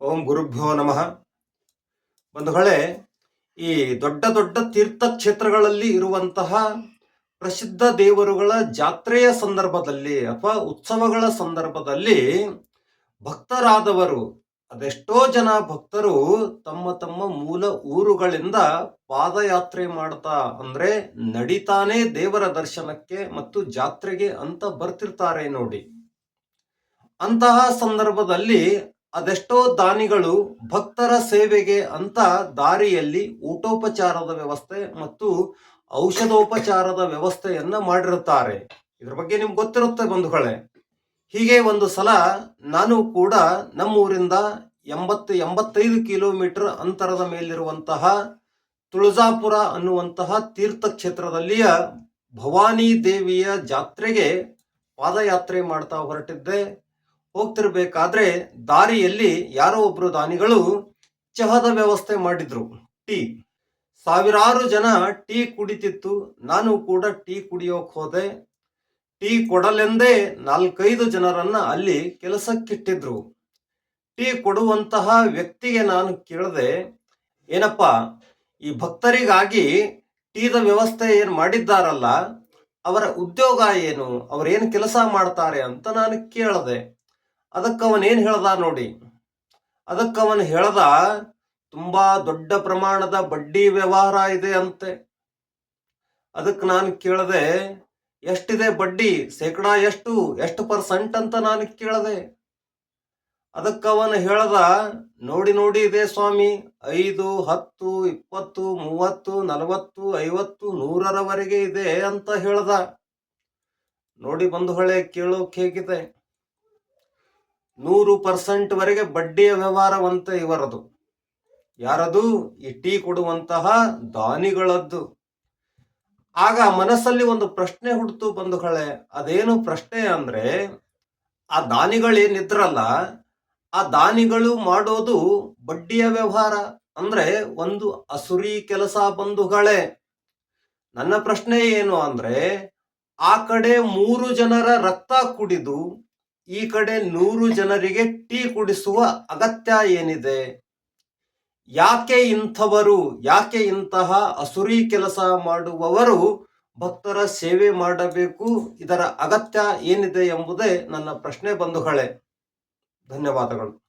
ಓಂ ಗುರುಭ್ಯೋ ನಮಃ. ಬಂಧುಗಳೇ, ಈ ದೊಡ್ಡ ದೊಡ್ಡ ತೀರ್ಥಕ್ಷೇತ್ರಗಳಲ್ಲಿ ಇರುವಂತಹ ಪ್ರಸಿದ್ಧ ದೇವರುಗಳ ಜಾತ್ರೆಯ ಸಂದರ್ಭದಲ್ಲಿ ಅಥವಾ ಉತ್ಸವಗಳ ಸಂದರ್ಭದಲ್ಲಿ ಭಕ್ತರಾದವರು, ಅದೆಷ್ಟೋ ಜನ ಭಕ್ತರು ತಮ್ಮ ತಮ್ಮ ಮೂಲ ಊರುಗಳಿಂದ ಪಾದಯಾತ್ರೆ ಮಾಡ್ತಾ ಅಂದ್ರೆ ನಡಿತಾನೆ ದೇವರ ದರ್ಶನಕ್ಕೆ ಮತ್ತು ಜಾತ್ರೆಗೆ ಅಂತ ಬರ್ತಿರ್ತಾರೆ ನೋಡಿ. ಅಂತಹ ಸಂದರ್ಭದಲ್ಲಿ ಅದೆಷ್ಟೋ ದಾನಿಗಳು ಭಕ್ತರ ಸೇವೆಗೆ ಅಂತ ದಾರಿಯಲ್ಲಿ ಊಟೋಪಚಾರದ ವ್ಯವಸ್ಥೆ ಮತ್ತು ಔಷಧೋಪಚಾರದ ವ್ಯವಸ್ಥೆಯನ್ನ ಮಾಡಿರುತ್ತಾರೆ. ಇದ್ರ ಬಗ್ಗೆ ನಿಮ್ಗೆ ಗೊತ್ತಿರುತ್ತೆ ಬಂಧುಗಳೇ. ಹೀಗೆ ಒಂದು ಸಲ ನಾನು ಕೂಡ ನಮ್ಮೂರಿಂದ ಎಂಬತ್ತು, ಎಂಬತ್ತೈದು ಕಿಲೋಮೀಟರ್ ಅಂತರದ ಮೇಲಿರುವಂತಹ ತುಳಜಾಪುರ ಅನ್ನುವಂತಹ ತೀರ್ಥಕ್ಷೇತ್ರದಲ್ಲಿಯ ಭವಾನಿ ದೇವಿಯ ಜಾತ್ರೆಗೆ ಪಾದಯಾತ್ರೆ ಮಾಡ್ತಾ ಹೊರಟಿದ್ದೆ. ಹೋಗ್ತಿರ್ಬೇಕಾದ್ರೆ ದಾರಿಯಲ್ಲಿ ಯಾರೋ ಒಬ್ರು ದಾನಿಗಳು ಚಹದ ವ್ಯವಸ್ಥೆ ಮಾಡಿದ್ರು. ಟೀ. ಸಾವಿರಾರು ಜನ ಟೀ ಕುಡಿತಿತ್ತು. ನಾನು ಕೂಡ ಟೀ ಕುಡಿಯೋಕ್ ಹೋದೆ. ಟೀ ಕೊಡಲೆಂದೇ ನಾಲ್ಕೈದು ಜನರನ್ನ ಅಲ್ಲಿ ಕೆಲಸಕ್ಕಿಟ್ಟಿದ್ರು. ಟೀ ಕೊಡುವಂತಹ ವ್ಯಕ್ತಿಗೆ ನಾನು ಕೇಳಿದೆ, ಏನಪ್ಪ, ಈ ಭಕ್ತರಿಗಾಗಿ ಟೀದ ವ್ಯವಸ್ಥೆ ಏನು ಮಾಡಿದ್ದಾರಲ್ಲ, ಅವರ ಉದ್ಯೋಗ ಏನು, ಅವರೇನು ಕೆಲಸ ಮಾಡ್ತಾರೆ ಅಂತ ನಾನು ಕೇಳಿದೆ. ಅದಕ್ಕವನ್ ಏನ್ ಹೇಳ್ದ ನೋಡಿ? ಅದಕ್ಕೆ ಅವನು ಹೇಳ್ದ, ತುಂಬಾ ದೊಡ್ಡ ಪ್ರಮಾಣದ ಬಡ್ಡಿ ವ್ಯವಹಾರ ಇದೆ ಅಂತೆ. ಅದಕ್ಕೆ ನಾನು ಕೇಳಿದೆ, ಎಷ್ಟಿದೆ ಬಡ್ಡಿ? ಶೇಕಡಾ ಎಷ್ಟು? ಎಷ್ಟು ಪರ್ಸೆಂಟ್ ಅಂತ ನಾನು ಕೇಳಿದೆ. ಅದಕ್ಕೆ ಅವನು ಹೇಳ್ದ, ನೋಡಿ ನೋಡಿ ಇದೆ ಸ್ವಾಮಿ, ಐದು, ಹತ್ತು, ಇಪ್ಪತ್ತು, ಮೂವತ್ತು, ನಲವತ್ತು, ಐವತ್ತು, ನೂರರವರೆಗೆ ಇದೆ ಅಂತ ಹೇಳ್ದ. ನೋಡಿ ಬಂಧುಗಳೇ, ಕೇಳೋಕೆ ಹೇಗಿದೆ. ನೂರು ಪರ್ಸೆಂಟ್ ವರೆಗೆ ಬಡ್ಡಿಯ ವ್ಯವಹಾರವಂತೆ ಇವರದು. ಯಾರದು? ಈ ಕೊಡುವಂತಹ ದಾನಿಗಳದ್ದು. ಆಗ ಮನಸ್ಸಲ್ಲಿ ಒಂದು ಪ್ರಶ್ನೆ ಹುಡ್ತು ಬಂಧುಗಳೇ ಅದೇನು ಪ್ರಶ್ನೆ ಅಂದ್ರೆ, ಆ ದಾನಿಗಳೇನಿದ್ರಲ್ಲ, ಆ ದಾನಿಗಳು ಮಾಡೋದು ಬಡ್ಡಿಯ ವ್ಯವಹಾರ ಅಂದ್ರೆ ಒಂದು ಅಸುರಿ ಕೆಲಸ ಬಂಧುಗಳೇ ನನ್ನ ಪ್ರಶ್ನೆ ಏನು ಅಂದ್ರೆ, ಆ ಕಡೆ ಮೂರು ಜನರ ರಕ್ತ ಕುಡಿದು ಈ ಕಡೆ ನೂರು ಜನರಿಗೆ ಟೀ ಕುಡಿಸುವ ಅಗತ್ಯ ಏನಿದೆ? ಯಾಕೆ ಇಂಥವರು, ಯಾಕೆ ಇಂತಹ ಅಸುರಿ ಕೆಲಸ ಮಾಡುವವರು ಭಕ್ತರ ಸೇವೆ ಮಾಡಬೇಕು, ಇದರ ಅಗತ್ಯ ಏನಿದೆ ಎಂಬುದೇ ನನ್ನ ಪ್ರಶ್ನೆ ಬಂಧುಗಳೇ. ಧನ್ಯವಾದಗಳು.